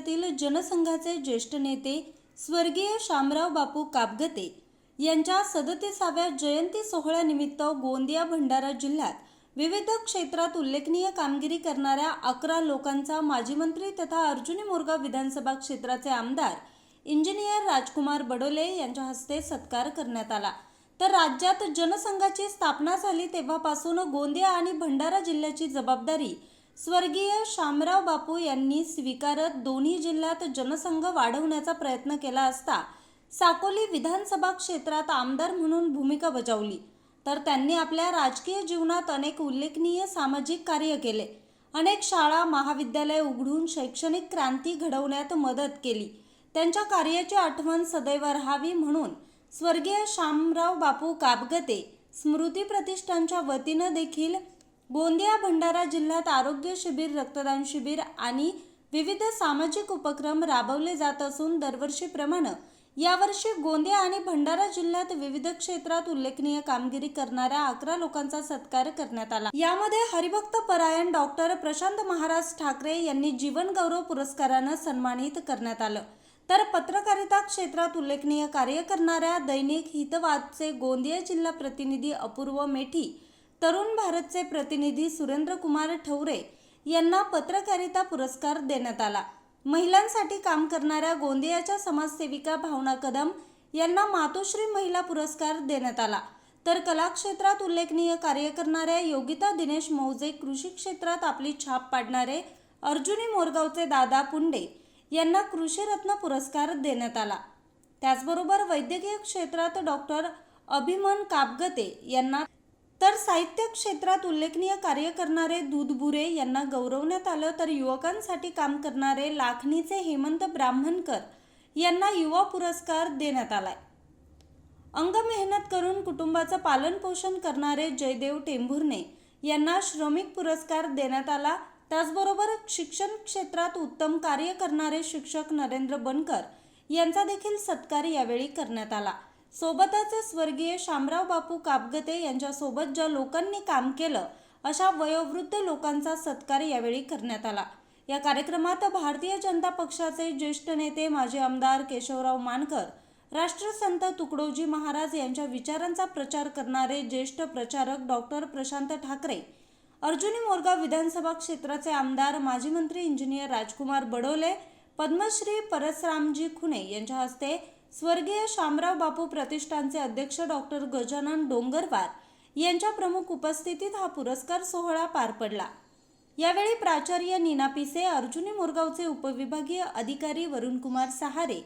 राज्यातील जनसंघाचे ज्येष्ठ नेते स्वर्गीय शामराव बापू कापगते यांच्या सदतीसाव्या जयंती सोहळ्यानिमित्त गोंदिया भंडारा जिल्ह्यात विविध क्षेत्रात उल्लेखनीय कामगिरी करणाऱ्या अकरा लोकांचा माजी मंत्री तथा अर्जुनी मोरगाव विधानसभा क्षेत्राचे आमदार इंजिनियर राजकुमार बडोले यांच्या हस्ते सत्कार करण्यात आला. तर राज्यात जनसंघाची स्थापना झाली तेव्हापासून गोंदिया आणि भंडारा जिल्ह्याची जबाबदारी स्वर्गीय शामराव बापू यांनी स्वीकारत दोन्ही जिल्ह्यात जनसंघ वाढवण्याचा प्रयत्न केला असता साकोली विधानसभा क्षेत्रात आमदार म्हणून भूमिका बजावली. तर त्यांनी आपल्या राजकीय जीवनात अनेक उल्लेखनीय सामाजिक कार्य केले. अनेक शाळा महाविद्यालय उघडून शैक्षणिक क्रांती घडवण्यात मदत केली. त्यांच्या कार्याची आठवण सदैव राहावी म्हणून स्वर्गीय शामराव बापू कापगते स्मृती प्रतिष्ठानच्या वतीनं देखील गोंदिया भंडारा जिल्ह्यात आरोग्य शिबिर रक्तदान शिबिर आणि विविध सामाजिक उपक्रम राबवले जात असून दरवर्षीप्रमाणे यावर्षी गोंदिया आणि भंडारा जिल्ह्यात विविध क्षेत्रात उल्लेखनीय कामगिरी करणाऱ्या अकरा लोकांचा सत्कार करण्यात आला. यामध्ये हरिभक्त परायण डॉक्टर प्रशांत महाराज ठाकरे यांनी जीवनगौरव पुरस्कारानं सन्मानित करण्यात आलं. तर पत्रकारिता क्षेत्रात उल्लेखनीय कार्य करणाऱ्या दैनिक हितवादचे गोंदिया जिल्हा प्रतिनिधी अपूर्व मेठी तरुण भारतचे प्रतिनिधी सुरेंद्र कुमार ठौरे यांना पत्रकारिता पुरस्कार देण्यात आला. महिलांसाठी काम करणाऱ्या गोंदियाच्या समाजसेविका भावना कदम यांना मातोश्री महिला पुरस्कार देण्यात आला. तर कलाक्षेत्रात उल्लेखनीय कार्य करणाऱ्या योगिता दिनेश मौजे कृषी क्षेत्रात आपली छाप पाडणारे अर्जुनी मोरगावचे दादा पुंडे यांना कृषीरत्न पुरस्कार देण्यात आला. त्याचबरोबर वैद्यकीय क्षेत्रात डॉक्टर अभिमन कापगते यांना तर साहित्य क्षेत्रात उल्लेखनीय कार्य करणारे दूधबुरे यांना गौरवण्यात आलं तर युवकांसाठी काम करणारे लाखणीचे हेमंत ब्राह्मणकर यांना युवा पुरस्कार देण्यात आलाय. अंग मेहनत करून कुटुंबाचं पालनपोषण करणारे जयदेव टेंभुर्णे यांना श्रमिक पुरस्कार देण्यात आला. त्याचबरोबर शिक्षण क्षेत्रात उत्तम कार्य करणारे शिक्षक नरेंद्र बनकर यांचा देखील सत्कार यावेळी करण्यात आला. सोबतच स्वर्गीय शामराव बापू कापगते यांच्यासोबत ज्या लोकांनी काम केलं अशा वयोवृद्ध लोकांचा सत्कार यावेळी करण्यात आला. या कार्यक्रमात भारतीय जनता पक्षाचे ज्येष्ठ नेते माजी आमदार केशवराव मानकर राष्ट्रसंत तुकडोजी महाराज यांच्या विचारांचा प्रचार करणारे ज्येष्ठ प्रचारक डॉक्टर प्रशांत ठाकरे अर्जुनी मोरगाव विधानसभा क्षेत्राचे आमदार माजी मंत्री इंजिनियर राजकुमार बडोले पद्मश्री परसरामजी खुणे यांच्या हस्ते स्वर्गीय शामराव बापू प्रतिष्ठानचे अध्यक्ष डॉक्टर गजानन डोंगरवार यांच्या प्रमुख उपस्थितीत हा पुरस्कार सोहळा पार पडला. यावेळी प्राचार्य नीना पिसे अर्जुनी मोरगावचे उपविभागीय अधिकारी वरुणकुमार सहारे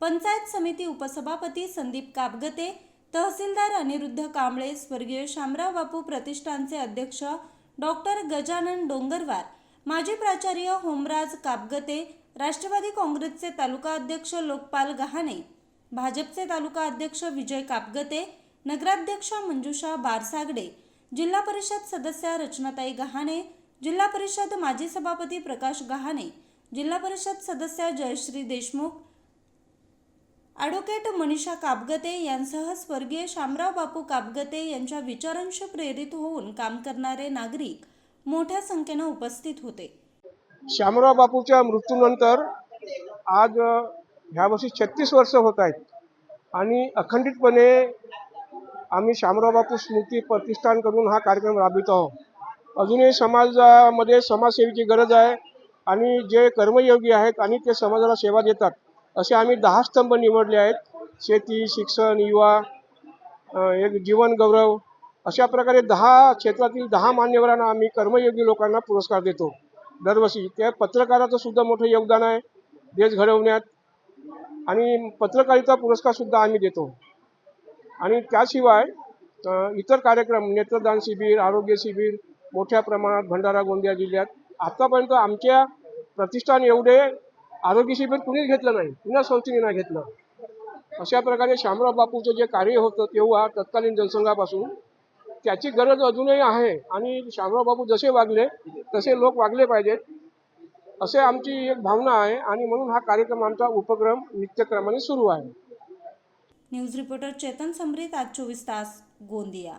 पंचायत समिती उपसभापती संदीप कापगते तहसीलदार अनिरुद्ध कांबळे स्वर्गीय शामराव बापू प्रतिष्ठानचे अध्यक्ष डॉक्टर गजानन डोंगरवार माजी प्राचार्य होमराज कापगते राष्ट्रवादी काँग्रेसचे तालुका अध्यक्ष लोकपाल गहाणे भाजपचे तालुका अध्यक्ष विजय कापगते नगराध्यक्ष मंजुषा बारसागडे जिल्हा परिषद सदस्या रचनाताई गहाणे जिल्हा परिषद माजी सभापती प्रकाश गहाणे जिल्हा परिषद सदस्या जयश्री देशमुख ॲडव्होकेट मनीषा कापगते यांसह स्वर्गीय शामराव बापू कापगते यांच्या विचारांशी प्रेरित होऊन काम करणारे नागरिक मोठ्या संख्येनं उपस्थित होते. श्यामराव बापूच्या मृत्यूनंतर आज ह्या वर्षी छत्तीस वर्ष होत आहेत. आणि अखंडितपणे आम्ही श्यामराव बापू स्मृती प्रतिष्ठान करून हा कार्यक्रम राबवित आहोत. अजूनही समाजामध्ये समाजसेवेची गरज आहे आणि जे कर्मयोगी आहेत आणि ते समाजाला सेवा देतात असे आम्ही दहा स्तंभ निवडले आहेत. शेती शिक्षण युवा एक जीवन गौरव अशा प्रकारे दहा क्षेत्रातील दहा मान्यवरांना आम्ही कर्मयोगी लोकांना पुरस्कार देतो. दरवर्षी. त्या पत्रकाराचं सुद्धा मोठं योगदान आहे देश घडवण्यात. आणि पत्रकारिता पुरस्कारसुद्धा आम्ही देतो. आणि त्याशिवाय इतर कार्यक्रम नेत्रदान शिबिर आरोग्य शिबिर मोठ्या प्रमाणात भंडारा गोंदिया जिल्ह्यात आत्तापर्यंत आमच्या प्रतिष्ठान एवढे आरोग्य शिबिर कुणीच घेतलं नाही कुणा संस्थेने नाही घेतलं. अशा प्रकारे शामराव बापूचं जे कार्य होतं तेव्हा तत्कालीन जनसंघापासून त्याची गरज अजूनही आहे. आणि शामराव जसे वागले तसे लोक वागले पाहिजेत. असे आमची एक भावना आहे. आणि म्हणून हा कार्यक्रम आमचा उपक्रम नित्यक्रमाने सुरू आहे. न्यूज रिपोर्टर चेतन समृत आज चोवीस तास गोंदिया.